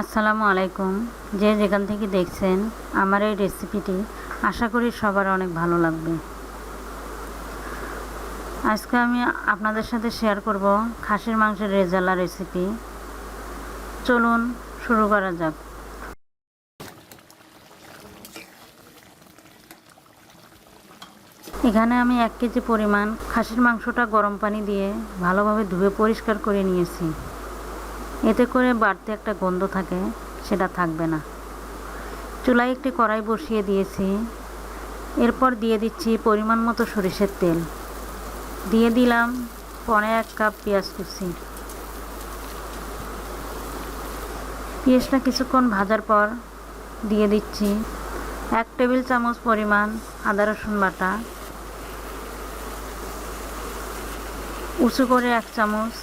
আসসালামু আলাইকুম। যে যেখান থেকে দেখছেন আমার এই রেসিপিটি, আশা করি সবার অনেক ভালো লাগবে। আজকে আমি আপনাদের সাথে শেয়ার করব খাসির মাংসের রেজালা রেসিপি। চলুন শুরু করা যাক। এখানে আমি এক কেজি পরিমাণ খাসির মাংসটা গরম পানি দিয়ে ভালোভাবে ধুয়ে পরিষ্কার করে নিয়েছি। এতে করে বাড়তে একটা গন্ধ থাকে, সেটা থাকবে না। চুলায় একটি কড়াই বসিয়ে দিয়েছি। এরপর দিয়ে দিচ্ছি পরিমাণ মতো সরিষের তেল। দিয়ে দিলাম পনে এক কাপ পেঁয়াজ কুচি। পেঁয়াজটা কিছুক্ষণ ভাজার পর দিয়ে দিচ্ছি এক টেবিল চামচ পরিমাণ আদা রসুন বাটা। উঁচু করে এক চামচ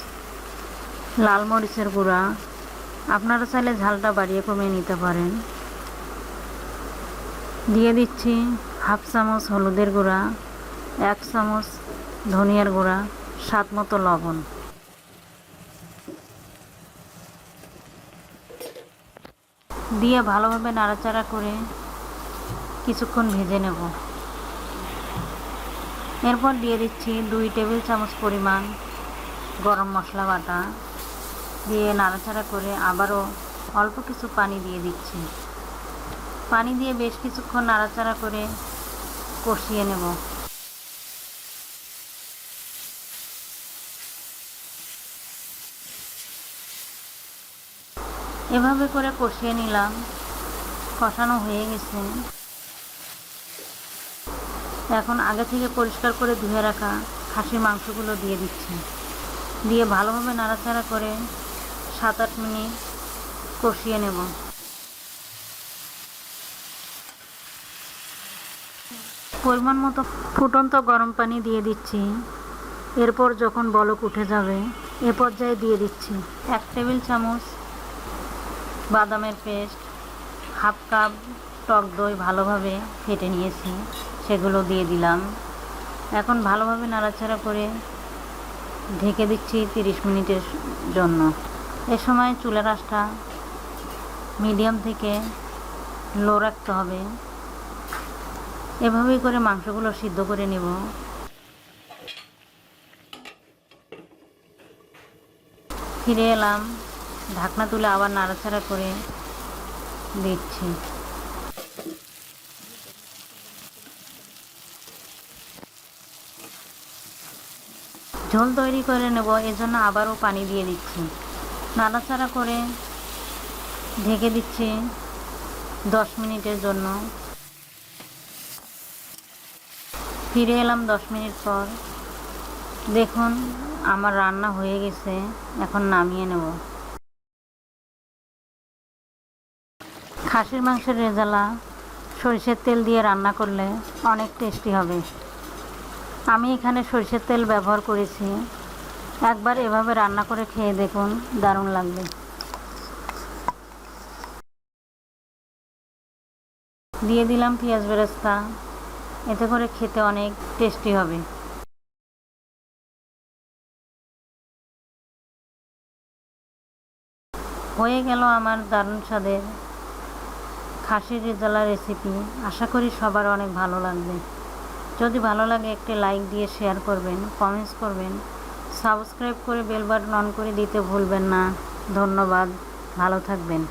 লাল মরিচের গুঁড়া। আপনারা চাইলে ঝালটা বাড়িয়ে কমিয়ে নিতে পারেন। দিয়ে দিচ্ছি হাফ চামচ হলুদের গুঁড়া, এক চামচ ধনিয়ার গুঁড়া, স্বাদ মতো লবণ। দিয়ে ভালোভাবে নাড়াচাড়া করে কিছুক্ষণ ভেজে নেব। এরপর দিয়ে দিচ্ছি দুই টেবিল চামচ পরিমাণ গরম মশলা বাটা। দিয়ে নাড়াচাড়া করে আবারও অল্প কিছু পানি দিয়ে দিচ্ছি। পানি দিয়ে বেশ কিছুক্ষণ নাড়াচাড়া করে কষিয়ে নেব। এভাবে করে কষিয়ে নিলাম। কষানো হয়ে গেছে। এখন আগে থেকে পরিষ্কার করে ধুয়ে রাখা খাসির মাংসগুলো দিয়ে দিচ্ছি। দিয়ে ভালোভাবে নাড়াচাড়া করে সাত আট মিনিট কষিয়ে নেব। পরিমাণ মতো ফুটন্ত গরম পানি দিয়ে দিচ্ছি। এরপর যখন বলক উঠে যাবে, এ পর্যায়ে দিয়ে দিচ্ছি এক টেবিল চামচ বাদামের পেস্ট, হাফ কাপ টক দই ভালোভাবে ফেটে নিয়েছি, সেগুলো দিয়ে দিলাম। এখন ভালোভাবে নাড়াচাড়া করে ঢেকে দিচ্ছি তিরিশ মিনিটের জন্য। এ সময় চুলের আঁচটা মিডিয়াম থেকে লো রাখতে হবে। এভাবেই করে মাংসগুলো সিদ্ধ করে নেব। ফিরে এলাম, ঢাকনা তুলে আবার নাড়াচাড়া করে দিচ্ছি। ঝোল তৈরি করে নেব, এজন্য আবারও পানি দিয়ে দিচ্ছি। নাড়াচাড়া করে ঢেকে দিচ্ছি দশ মিনিটের জন্য। ফিরে এলাম দশ মিনিট পর। দেখুন, আমার রান্না হয়ে গেছে, এখন নামিয়ে নেব। খাসির মাংসের রেজালা, সরিষার তেল দিয়ে রান্না করলে অনেক টেস্টি হবে। আমি এখানে সরিষার তেল ব্যবহার করেছি। একবার এভাবে রান্না করে খেয়ে দেখুন, দারুণ লাগবে। দিয়ে দিলাম পেঁয়াজ বেরেস্তা, এতে করে খেতে অনেক টেস্টি হবে। হয়ে গেল আমার দারুণ স্বাদের খাসির রেজালা রেসিপি আশা করি সবার অনেক ভালো লাগবে। যদি ভালো লাগে একটি লাইক দিয়ে শেয়ার করবেন কমেন্টস করবেন। সাবস্ক্রাইব করে বেল বাটন অন করে দিতে ভুলবেন না। ধন্যবাদ। ভালো থাকবেন।